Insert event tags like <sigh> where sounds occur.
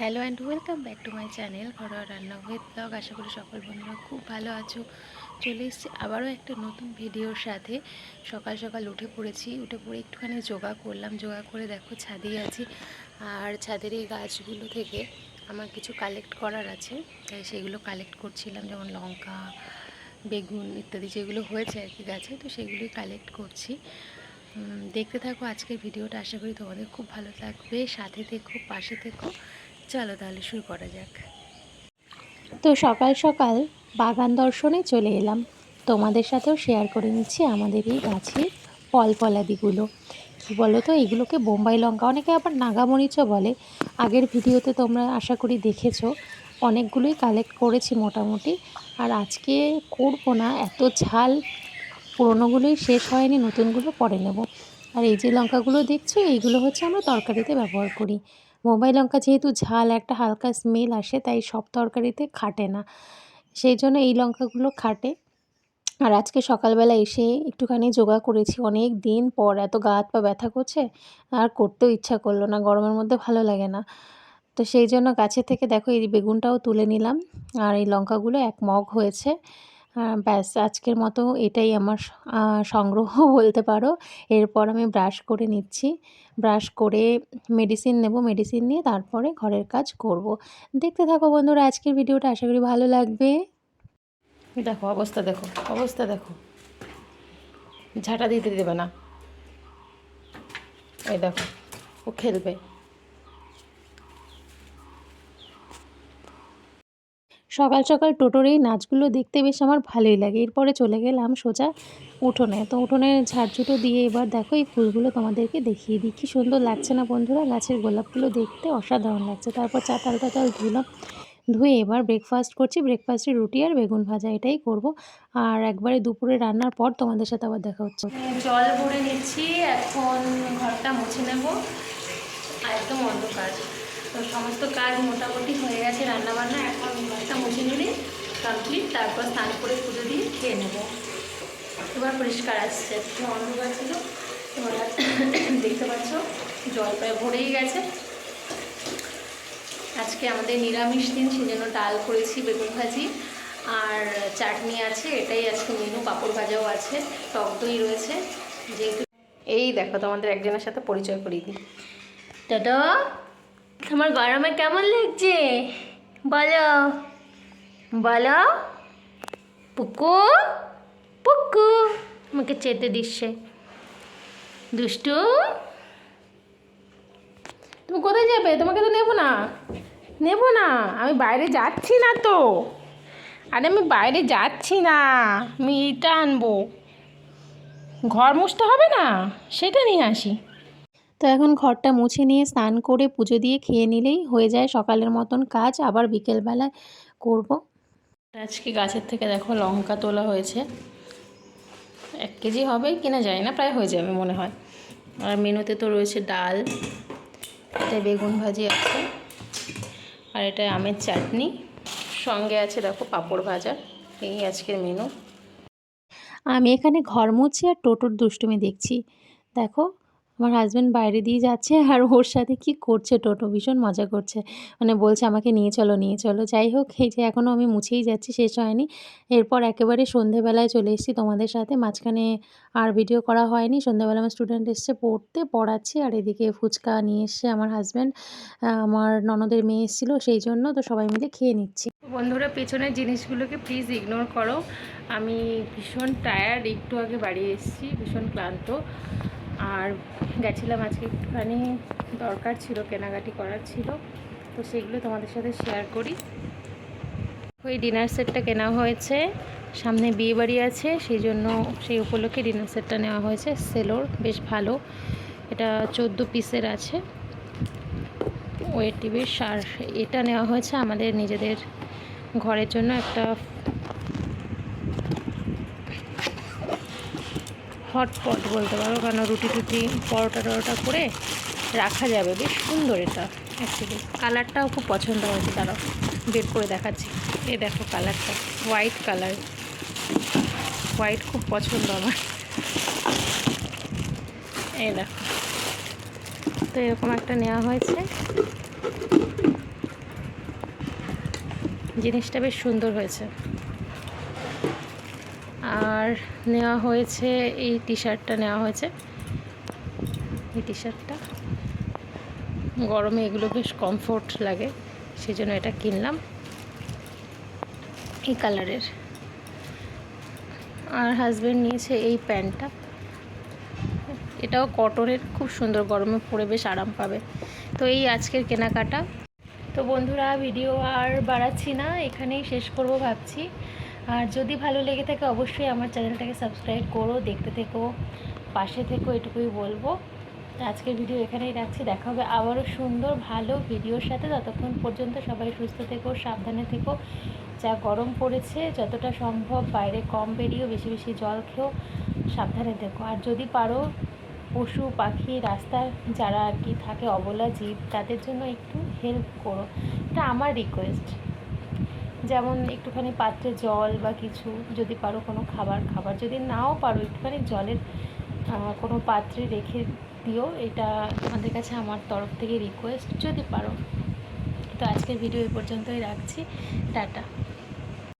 Hello and welcome back to my channel ঘরোয়া রান্না with blog. আশা করি সকল বন্ধুরা খুব ভালো আছো। চলে এসেছি আবারও একটা নতুন ভিডিওর সাথে। সকাল সকাল উঠে পড়েছি, উঠে পড়ে একটুখানি যোগা করলাম। যোগা করে দেখো ছাদেই আছি। আর ছাদের এই গাছগুলো থেকে আমার কিছু কালেক্ট করার আছে। তাই সেগুলো কালেক্ট করছিলাম, যেমন লঙ্কা, বেগুন ইত্যাদি যেগুলো হয়েছে আর কি গাছে, তো সেগুলোই কালেক্ট করছি। দেখতে থাকো আজকের ভিডিওটা। আশা করি তোমাদের খুব ভালো লাগবে। সাথে থেকো, পাশে থেকো। চলো তাহলে শুরু করা যাক। তো সকাল সকাল বাগান দর্শনে চলে এলাম। তোমাদের সাথেও শেয়ার করে নিচ্ছি আমাদের এই গাছের ফল ফলাদিগুলো। কী বলো তো এগুলোকে বোম্বাই লঙ্কা, অনেকে আবার নাগামরিচও বলে। আগের ভিডিওতে তোমরা আশা করি দেখেছ, অনেকগুলোই কালেক্ট করেছি মোটামুটি। আর আজকে করব না, এত ঝাল, পুরোনোগুলোই শেষ হয়নি, নতুনগুলো পরে নেব। আর এই যে লঙ্কাগুলো দেখছ, এইগুলো হচ্ছে আমরা তরকারিতে ব্যবহার করি। মোবাইল লঙ্কা যেহেতু ঝাল, একটা হালকা স্মেল আসে, তাই সব তরকারিতে খাটে না। সেই জন্য এই লঙ্কাগুলো খাটে। আর আজকে সকালবেলা এসে একটুখানি যোগা করেছি। অনেক দিন পর এত গা হাত পা ব্যথা করছে, আর করতেও ইচ্ছা করল না, গরমের মধ্যে ভালো লাগে না। তো সেই জন্য গাছের থেকে দেখো এই বেগুনটাও তুলে নিলাম। আর এই লঙ্কাগুলো এক মগ হয়েছে। ব্যাস, আজকের মতো এটাই আমার সংগ্রহ <laughs> বলতে পারো। এরপর আমি ব্রাশ করে নিচ্ছি। ব্রাশ করে মেডিসিন নেব, মেডিসিন নিয়ে তারপরে ঘরের কাজ করব। দেখতে থাকো বন্ধুরা, আজকের ভিডিওটা আশা করি ভালো লাগবে। দেখো, অবস্থা দেখো অবস্থা দেখো। ঝাঁটা দিতে দেবে না। এই দেখো, ও খেলবে। সকাল সকাল টোটোর এই নাচগুলো দেখতে বেশ আমার ভালোই লাগে। এরপরে চলে গেলাম সোজা উঠোনে। তো উঠোনে ঝাড় ঝাড়ঝুটো দিয়ে এবার দেখো এই ফুলগুলো তোমাদেরকে দেখিয়ে দিই। কী সুন্দর লাগছে না বন্ধুরা? গাছের গোলাপগুলো দেখতে অসাধারণ লাগছে। তারপর চাতাল টাতাল ধুলাম। ধুয়ে এবার ব্রেকফাস্ট করছি। ব্রেকফাস্টে রুটি আর বেগুন ভাজা এটাই করব। আর একবারে দুপুরে রান্নার পর তোমাদের সাথে আবার দেখা হচ্ছে। জল ভরে নিচ্ছি। এখন ঘরটা মুছে নেব। একদম অন্ধকার। তো সমস্ত কাজ মোটামুটি হয়ে গেছে রান্নাবান্না। এখন ঘরটা মুছে নিলে কমপ্লিট তারপর স্নান করে পুজো দিয়ে খেয়ে নেব। এবার পরিষ্কার আসছে অন্ধকার ছিল এবার <coughs> দেখতে পাচ্ছ জল প্রায় ভরেই গেছে। আজকে আমাদের নিরামিষ দিন সেজন্য ডাল করেছি বেগুন ভাজি আর চাটনি আছে এটাই আজকে মেনু পাঁপড় ভাজাও আছে টক দই রয়েছে যেহেতু এই দেখো তোমাদের একজনের সাথে পরিচয় করিয়ে দিই। দাদা তোমার গরমে কেমন লাগছে? বলো। বলো। পুকু পুকু। আমাকে চেতে দিচ্ছে দুষ্টু। তুমি কোথায় যাবে? তোমাকে তো নেব না। নেব না। আমি বাইরে যাচ্ছি না তো। আরে আমি বাইরে যাচ্ছি না। আমি এইটা আনব। ঘর মুছতে হবে না? সেটা নিয়ে আসি। তো এখন ঘরটা মুছে নিয়ে স্নান করে পুজো দিয়ে খেয়ে নিলেই হয়ে যায় সকালের মতন কাজ। আবার বিকেলবেলায় করব। আজকে গাছের থেকে দেখো লঙ্কা তোলা হয়েছে। এক কেজি হবে কিনা যায় না, প্রায় হয়ে যাবে মনে হয়। আর মেনুতে তো রয়েছে ডাল এটা বেগুন ভাজি আছে, আর এটা আমের চাটনি। সঙ্গে আছে দেখো পাঁপড় ভাজা, এই আজকের মেনু। আমি এখানে ঘর মুছি আর টোটোর দুষ্টুমি দেখছি। দেখো আমার হাজব্যান্ড বাইরে দিয়ে যাচ্ছে <laughs> আর ওর সাথে কি করছে? টোটো ভীষণ মজা করছে। মানে বলছে, আমাকে নিয়ে চলো নিয়ে চলো। যাই হোক, এই যে এখনও আমি মুছেই যাচ্ছি, শেষ হয়নি। এরপর একেবারে সন্ধেবেলায় চলে এসেছি তোমাদের সাথে। মাঝখানে আর ভিডিও করা হয়নি। সন্ধেবেলা আমার স্টুডেন্ট এসছে পড়তে, পড়াচ্ছি। আর এদিকে ফুচকা নিয়ে এসছে আমার হাজব্যান্ড আমার ননদের মেয়ে এসেছিল, সেই জন্য তো সবাই মিলে খেয়ে নিচ্ছি। বন্ধুরা, পেছনের জিনিসগুলোকে প্লিজ ইগনোর করো। আমি ভীষণ টায়ার্ড একটু আগে বাড়ি এসেছি, ভীষণ ক্লান্ত। আর গেছিলাম আজকে একটুখানি দরকার ছিল, কেনাকাটি করার ছিল। তো সেগুলো তোমাদের সাথে শেয়ার করি। ওই ডিনার সেটটা কেনা হয়েছে। সামনে বিয়ে বাড়ি আছে সেই জন্য সেই উপলক্ষে ডিনার সেটটা নেওয়া হয়েছে। সেলোর, বেশ ভালো। এটা চোদ্দ পিসের আছে। ওয়েট বেশ আর এটা নেওয়া হয়েছে আমাদের নিজেদের ঘরের জন্য একটা হটপট বলতে পারো কারণ রুটি টুটি, পরোটা টরোটা করে রাখা যাবে। বেশ সুন্দর এটা অ্যাকচুয়ালি কালারটাও খুব পছন্দ হয়েছে তারা বের করে দেখাচ্ছি। এ দেখো কালারটা হোয়াইট কালার হোয়াইট খুব পছন্দ আমার। এই দেখো। তো এরকম একটা নেওয়া হয়েছে। জিনিসটা বেশ সুন্দর হয়েছে। আর নেওয়া হয়েছে, এই টি শার্টটা নেওয়া হয়েছে। এই টি শার্টটা গরমে এগুলো বেশ কমফোর্ট লাগে সেই জন্য এটা কিনলাম। এই কালারের। আর হাজব্যান্ড নিয়েছে এই প্যান্টটা। এটাও কটনের খুব সুন্দর গরমে পরে বেশ আরাম পাবে। তো এই আজকের কেনাকাটা। তো বন্ধুরা ভিডিও আর বাড়াচ্ছি না, এখানেই শেষ করব ভাবছি। আর যদি ভালো লেগে থাকে অবশ্যই আমার চ্যানেলটাকে সাবস্ক্রাইব করো, দেখতে থেকো, পাশে থেকো, এটুকুই বলব। আজকের ভিডিও এখানেই রাখছি, দেখা হবে আবারও সুন্দর, ভালো ভিডিওর সাথে। ততক্ষণ পর্যন্ত সবাই সুস্থ থেকো, সাবধানে থেকো। যা গরম পড়েছে, যতটা সম্ভব বাইরে কম বেরিয়েও, বেশি বেশি জল খেও, সাবধানে থেকো। আর যদি পারো, পশু, পাখি রাস্তায় যারা আর কি থাকে, অবলা জীব, তাদের জন্য একটু হেল্প করো। এটা আমার রিকোয়েস্ট যেমন একটুখানি পাত্রে জল বা কিছু, যদি পারো কোনো খাবার খাবার যদি নাও পারো একটুখানি জলের কোনো পাত্রে রেখে দিও, এটা আমাদের কাছে আমার তরফ থেকে রিকোয়েস্ট যদি পারো। তো আজকের ভিডিও এই পর্যন্তই রাখছি। টাটা।